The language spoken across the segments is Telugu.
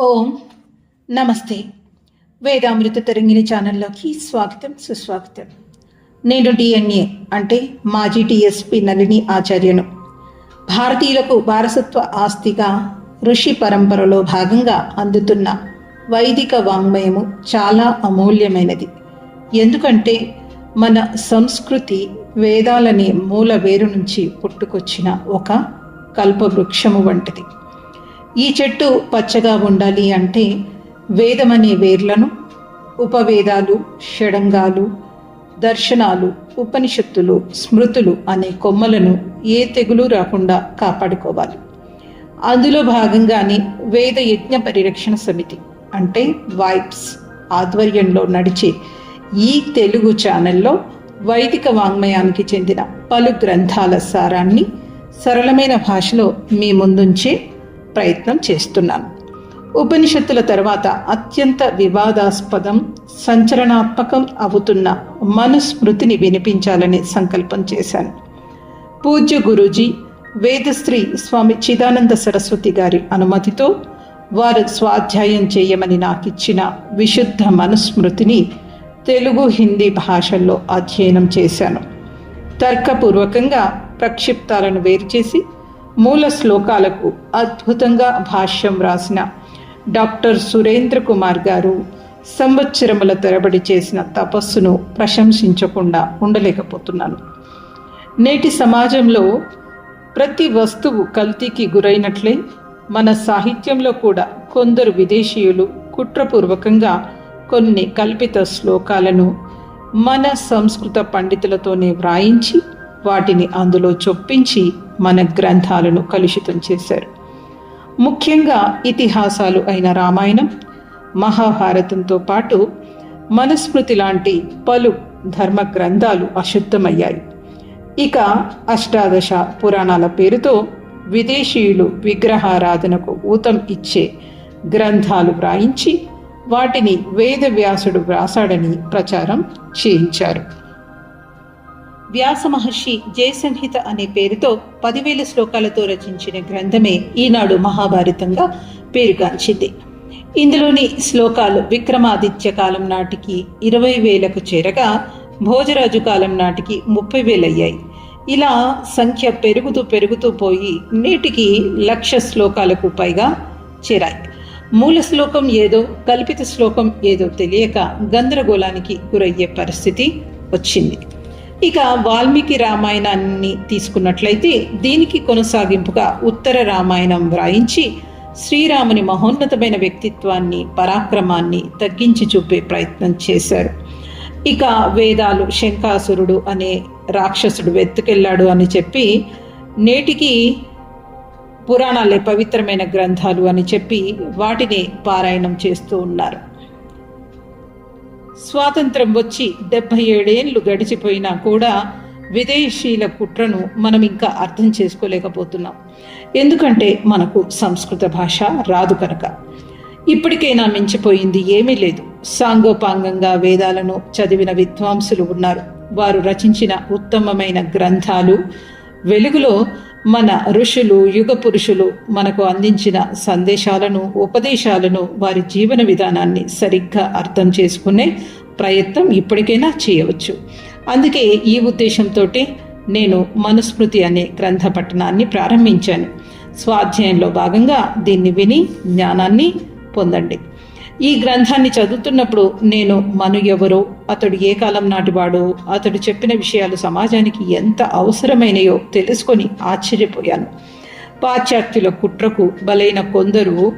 ఓం నమస్తే. వేదామృత తరంగిణి ఛానల్లోకి స్వాగతం సుస్వాగతం. నేను డిఎన్ఏ అంటే మాజీ డిఎస్పి నళిని ఆచార్యను. భారతీయులకు వారసత్వ ఆస్తిగా ఋషి పరంపరలో భాగంగా అందుతున్న వైదిక వాంగ్మయము చాలా అమూల్యమైనది. ఎందుకంటే మన సంస్కృతి వేదాలనే మూల వేరు నుంచి పుట్టుకొచ్చిన ఒక కల్పవృక్షము వంటిది. ఈ చెట్టు పచ్చగా ఉండాలి అంటే వేదమనే వేర్లను ఉపవేదాలు షడంగాలు దర్శనాలు ఉపనిషత్తులు స్మృతులు అనే కొమ్మలను ఏ తెగులు రాకుండా కాపాడుకోవాలి. అందులో భాగంగానే వేద యజ్ఞ పరిరక్షణ సమితి అంటే వైబ్స్ ఆధ్వర్యంలో నడిచే ఈ తెలుగు ఛానల్లో వైదిక వాంగ్మయానికి చెందిన పలు గ్రంథాల సారాన్ని సరళమైన భాషలో మీ ముందుంచే ప్రయత్నం చేస్తున్నాను. ఉపనిషత్తుల తర్వాత అత్యంత వివాదాస్పదం సంచలనాత్మకం అవుతున్న మనుస్మృతిని వినిపించాలని సంకల్పం చేశాను. పూజ్య గురూజీ వేదశ్రీ స్వామి చిదానంద సరస్వతి గారి అనుమతితో వారు స్వాధ్యాయం చేయమని నాకిచ్చిన విశుద్ధ మనుస్మృతిని తెలుగు హిందీ భాషల్లో అధ్యయనం చేశాను. తర్కపూర్వకంగా ప్రక్షిప్తాలను వేరు చేసి మూల శ్లోకాలకు అద్భుతంగా భాష్యం రాసిన డాక్టర్ సురేంద్ర కుమార్ గారు సంవత్సరముల తరబడి చేసిన తపస్సును ప్రశంసించకుండా ఉండలేకపోతున్నాను. నేటి సమాజంలో ప్రతి వస్తువు కల్తీకి గురైనట్లే మన సాహిత్యంలో కూడా కొందరు విదేశీయులు కుట్రపూర్వకంగా కొన్ని కల్పిత శ్లోకాలను మన సంస్కృత పండితులతోనే వ్రాయించి వాటిని అందులో చొప్పించి మన గ్రంథాలను కలుషితం చేశారు. ముఖ్యంగా ఇతిహాసాలు అయిన రామాయణం మహాభారతంతో పాటు మనుస్మృతి లాంటి పలు ధర్మ గ్రంథాలు అశుద్ధమయ్యాయి. ఇక అష్టాదశ పురాణాల పేరుతో విదేశీయులు విగ్రహారాధనకు ఊతం ఇచ్చే గ్రంథాలు వ్రాయించి వాటిని వేదవ్యాసుడు వ్రాసాడని ప్రచారం చేయించారు. వ్యాస మహర్షి జయసంహిత అనే పేరుతో పదివేల శ్లోకాలతో రచించిన గ్రంథమే ఈనాడు మహాభారతంగా పేరుగాంచింది. ఇందులోని శ్లోకాలు విక్రమాదిత్య కాలం నాటికి ఇరవై వేలకు చేరగా భోజరాజు కాలం నాటికి ముప్పై వేలయ్యాయి. ఇలా సంఖ్య పెరుగుతూ పెరుగుతూ పోయి నేటికి లక్ష శ్లోకాలకు పైగా చేరాయి. మూల శ్లోకం ఏదో కల్పిత శ్లోకం ఏదో తెలియక గందరగోళానికి గురయ్యే పరిస్థితి వచ్చింది. ఇక వాల్మీకి రామాయణాన్ని తీసుకున్నట్లయితే దీనికి కొనసాగింపుగా ఉత్తర రామాయణం వ్రాయించి శ్రీరాముని మహోన్నతమైన వ్యక్తిత్వాన్ని పరాక్రమాన్ని తగ్గించి చూపే ప్రయత్నం చేశారు ఇక వేదాలు శంకాసురుడు అనే రాక్షసుడు వెతుకెళ్ళాడు అని చెప్పి నేటికి పురాణాలే పవిత్రమైన గ్రంథాలు అని చెప్పి వాటిని పారాయణం చేస్తూ ఉన్నారు. స్వాతంత్రం వచ్చి డెబ్భై ఏడేళ్ళు గడిచిపోయినా కూడా విదేశీయుల కుట్రను మనం ఇంకా అర్థం చేసుకోలేకపోతున్నాం. ఎందుకంటే మనకు సంస్కృత భాష రాదు కనుక. ఇప్పటికైనా మించిపోయింది ఏమీ లేదు. సాంగోపాంగంగా వేదాలను చదివిన విద్వాంసులు ఉన్నారు. వారు రచించిన ఉత్తమమైన గ్రంథాలు వెలుగులో మన ఋషులు యుగ పురుషులు మనకు అందించిన సందేశాలను ఉపదేశాలను వారి జీవన విధానాన్ని సరిగ్గా అర్థం చేసుకునే ప్రయత్నం ఇప్పటికైనా చేయవచ్చు. అందుకే ఈ ఉద్దేశంతో నేను మనుస్మృతి అనే గ్రంథ పట్టణాన్ని ప్రారంభించాను. స్వాధ్యాయంలో భాగంగా దీన్ని విని జ్ఞానాన్ని పొందండి. ఈ గ్రంథాన్ని చదువుతున్నప్పుడు నేను మను ఎవరో అతడు ఏ కాలం నాటివాడో అతడు చెప్పిన విషయాలు సమాజానికి ఎంత అవసరమైనయో తెలుసుకొని ఆశ్చర్యపోయాను. పాశ్చాత్యుల కుట్రకు బలైన కొందరు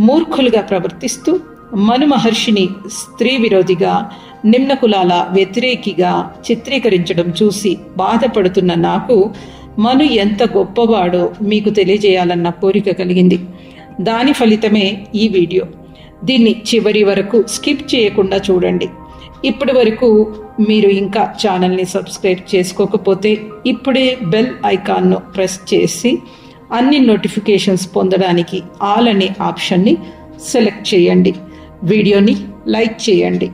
మూర్ఖులుగా ప్రవర్తిస్తూ మను మహర్షిని స్త్రీ విరోధిగా నిమ్న కులాల వ్యతిరేకిగా చిత్రీకరించడం చూసి బాధపడుతున్న నాకు మను ఎంత గొప్పవాడో మీకు తెలియజేయాలన్న కోరిక కలిగింది. దాని ఫలితమే ఈ వీడియో. దీన్ని చివరి వరకు స్కిప్ చేయకుండా చూడండి. ఇప్పటి వరకు మీరు ఇంకా ఛానల్ని సబ్స్క్రైబ్ చేసుకోకపోతే ఇప్పుడే బెల్ ఐకాన్ను ప్రెస్ చేసి అన్ని నోటిఫికేషన్స్ పొందడానికి ఆల్ అనే ఆప్షన్ని సెలెక్ట్ చేయండి. వీడియోని లైక్ చేయండి.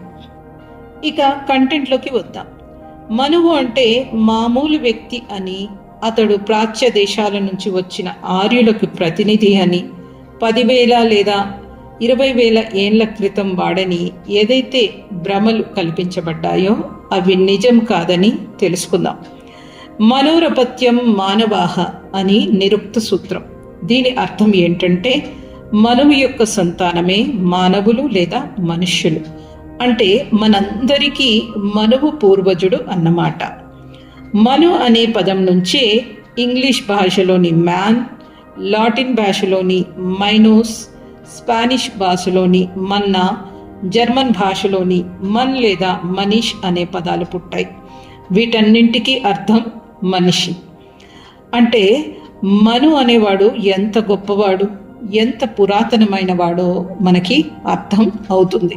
ఇక కంటెంట్లోకి వద్దాం. మనువు అంటే మామూలు వ్యక్తి అని అతడు ప్రాచ్య దేశాల నుంచి వచ్చిన ఆర్యులకు ప్రతినిధి అని పదివేల లేదా ఇరవై వేల ఏండ్ల క్రితం వాడని ఏదైతే భ్రమలు కల్పించబడ్డాయో అవి నిజం కాదని తెలుసుకుందాం. మనోరపత్యం మానవాహ అని నిరుక్త సూత్రం. దీని అర్థం ఏంటంటే మనువు యొక్క సంతానమే మానవులు లేదా మనుష్యులు. అంటే మనందరికీ మనువు పూర్వజుడు అన్నమాట. మను అనే పదం నుంచే ఇంగ్లీష్ భాషలోని మ్యాన్ లాటిన్ భాషలోని మైనోస్ స్పానిష్ భాషలోని మన్నా జర్మన్ భాషలోని మన్ లేదా మనీష్ అనే పదాలు పుట్టాయి. వీటన్నింటికీ అర్థం మనిషి. అంటే మను అనేవాడు ఎంత గొప్పవాడు ఎంత పురాతనమైన వాడో మనకి అర్థం అవుతుంది.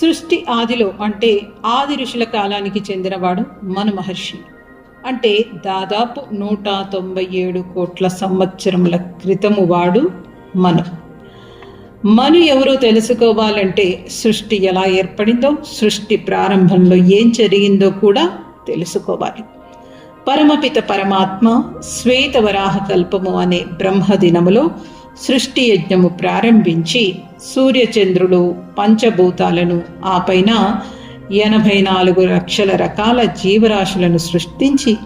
సృష్టి ఆదిలో అంటే ఆది ఋషుల కాలానికి చెందినవాడు మను మహర్షి. అంటే దాదాపు నూట తొంభై ఏడు కోట్ల సంవత్సరముల క్రితము వాడు మను. మను ఎవరో తెలుసుకోవాలంటే సృష్టి ఎలా ఏర్పడిందో సృష్టి ప్రారంభంలో ఏం జరిగిందో కూడా తెలుసుకోవాలి. పరమపిత పరమాత్మ శ్వేతవరాహ కల్పము అనే బ్రహ్మదినములో సృష్టి యజ్ఞము ప్రారంభించి సూర్యచంద్రులు పంచభూతాలను ఆ పైన ఎనభై నాలుగు లక్షల రకాల జీవరాశులను సృష్టించి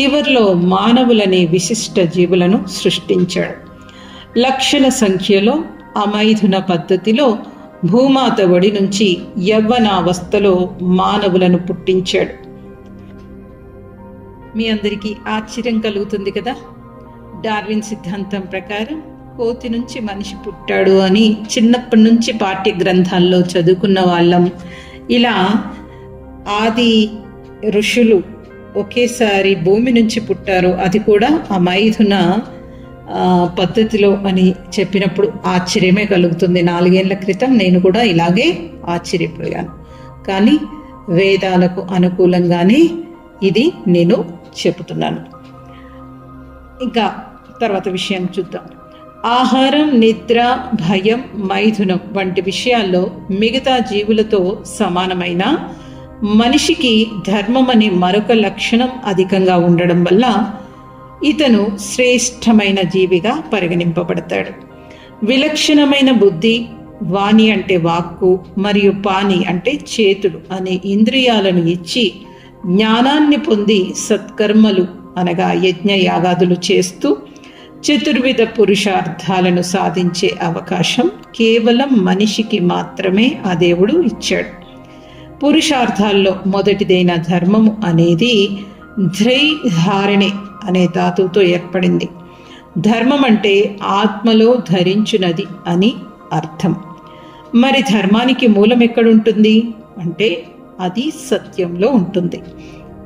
చివరిలో మానవులనే విశిష్ట జీవులను సృష్టించాడు. లక్షల సంఖ్యలో అమైథున పద్ధతిలో భూమాత ఒడి నుంచి యవ్వనావస్థలో మానవులను పుట్టించాడు. మీ అందరికీ ఆశ్చర్యం కలుగుతుంది కదా? డార్విన్ సిద్ధాంతం ప్రకారం కోతి నుంచి మనిషి పుట్టాడు అని చిన్నప్పటి నుంచి పాఠ్య గ్రంథాల్లో చదువుకున్న వాళ్ళం. ఇలా ఆది ఋషులు ఒకేసారి భూమి నుంచి పుట్టారు. అది కూడా ఆ మైథున పద్ధతిలో అని చెప్పినప్పుడు ఆశ్చర్యమే కలుగుతుంది. నాలుగేళ్ళ క్రితం నేను కూడా ఇలాగే ఆశ్చర్యపోయాను. కానీ వేదాలకు అనుకూలంగానే ఇది నేను చెబుతున్నాను. ఇంకా తర్వాత విషయం చూద్దాం. ఆహారం నిద్ర భయం మైథునం వంటి విషయాల్లో మిగతా జీవులతో సమానమైన మనిషికి ధర్మం అనే మరొక లక్షణం అధికంగా ఉండడం వల్ల ఇతను శ్రేష్టమైన జీవిగా పరిగణింపబడతాడు. విలక్షణమైన బుద్ధి వాణి అంటే వాక్కు మరియు పాని అంటే చేతుడు అనే ఇంద్రియాలను ఇచ్చి జ్ఞానాన్ని పొంది సత్కర్మలు అనగా యజ్ఞ యాగాదులు చేస్తూ చతుర్విధ పురుషార్థాలను సాధించే అవకాశం కేవలం మనిషికి మాత్రమే ఆ దేవుడు ఇచ్చాడు. పురుషార్థాల్లో మొదటిదైన ధర్మము అనేది ధ్రై ధారణే అనే ధాతువుతో ఏర్పడింది. ధర్మం అంటే ఆత్మలో ధరించినది అని అర్థం. మరి ధర్మానికి మూలం ఎక్కడుంటుంది? అంటే అది సత్యంలో ఉంటుంది.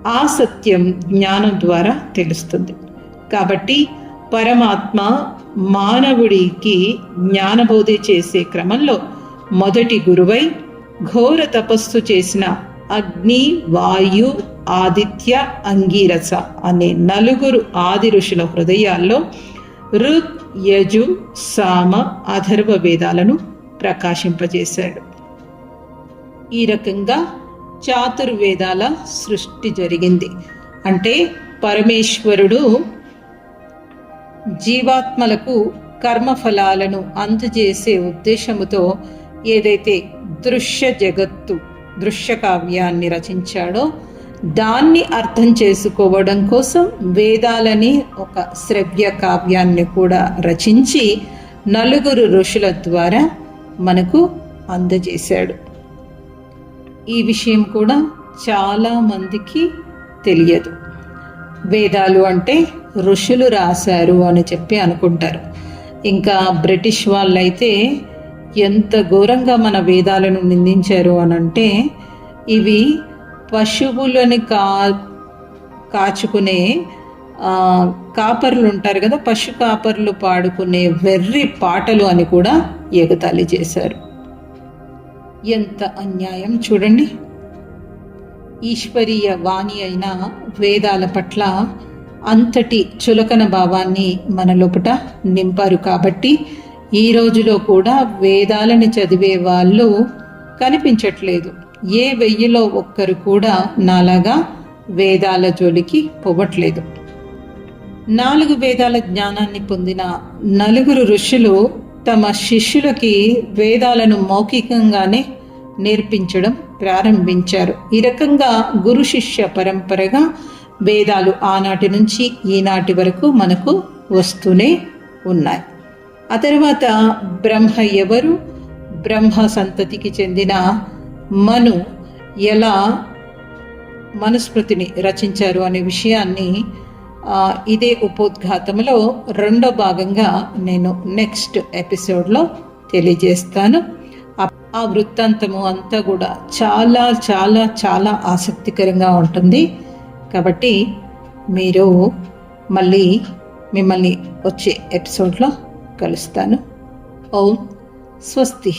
ఆ సత్యం జ్ఞానం ద్వారా తెలుస్తుంది. కాబట్టి పరమాత్మ మానవుడికి జ్ఞానబోధి చేసే క్రమంలో మొదటి గురువై ఘోర తపస్సు చేసిన అగ్ని వాయు ఆదిత్య అంగీరస అనే నలుగురు ఆది ఋషుల హృదయాల్లో ఋత్ యజు సామ అధర్వ వేదాలను ప్రకాశింపజేశాడు. ఈ రకంగా చాతుర్వేదాల సృష్టి జరిగింది. అంటే పరమేశ్వరుడు జీవాత్మలకు కర్మఫలాలను అందజేసే ఉద్దేశముతో ఏదైతే దృశ్య జగత్తు దృశ్య కావ్యాన్ని రచించాడో దాన్ని అర్థం చేసుకోవడం కోసం వేదాలని ఒక శ్రవ్య కావ్యాన్ని కూడా రచించి నలుగురు ఋషుల ద్వారా మనకు అందజేశాడు. ఈ విషయం కూడా చాలామందికి తెలియదు. వేదాలు అంటే ఋషులు రాశారు అని చెప్పి అనుకుంటారు. ఇంకా బ్రిటిష్ వాళ్ళైతే ఎంత ఘోరంగా మన వేదాలను నిందించారు అని అంటే ఇవి పశువులని కా కాచుకునే కాపర్లు ఉంటారు కదా పశు కాపర్లు పాడుకునే వెర్రి పాటలు అని కూడా ఎగతాళి చేశారు. ఎంత అన్యాయం చూడండి. ఈశ్వరీయ వాణి అయిన వేదాల పట్ల అంతటి చులకన భావాన్ని మన లోపట నింపారు కాబట్టి ఈ రోజులో కూడా వేదాలని చదివే వాళ్ళు కనిపించట్లేదు. ఏ వెయ్యిలో ఒక్కరు కూడా నాలాగా వేదాల జోలికి పోవట్లేదు. నాలుగు వేదాల జ్ఞానాన్ని పొందిన నలుగురు ఋషులు తమ శిష్యులకి వేదాలను మౌఖికంగానే నేర్పించడం ప్రారంభించారు. ఈ రకంగా గురు శిష్య పరంపరగా వేదాలు ఆనాటి నుంచి ఈనాటి వరకు మనకు వస్తూనే ఉన్నాయి. ఆ తర్వాత బ్రహ్మ ఎవరు? బ్రహ్మ సంతతికి చెందిన మను ఎలా మనుస్మృతిని రచించారు అనే విషయాన్ని ఇదే ఉపోద్ఘాతంలో రెండో భాగంగా నేను నెక్స్ట్ ఎపిసోడ్లో తెలియజేస్తాను. ఆ వృత్తాంతము అంతా కూడా చాలా చాలా చాలా ఆసక్తికరంగా ఉంటుంది. కాబట్టి మీరు మళ్ళీ మిమ్మల్ని వచ్చే ఎపిసోడ్లో కలుస్తాను. ఓం. స్వస్తి.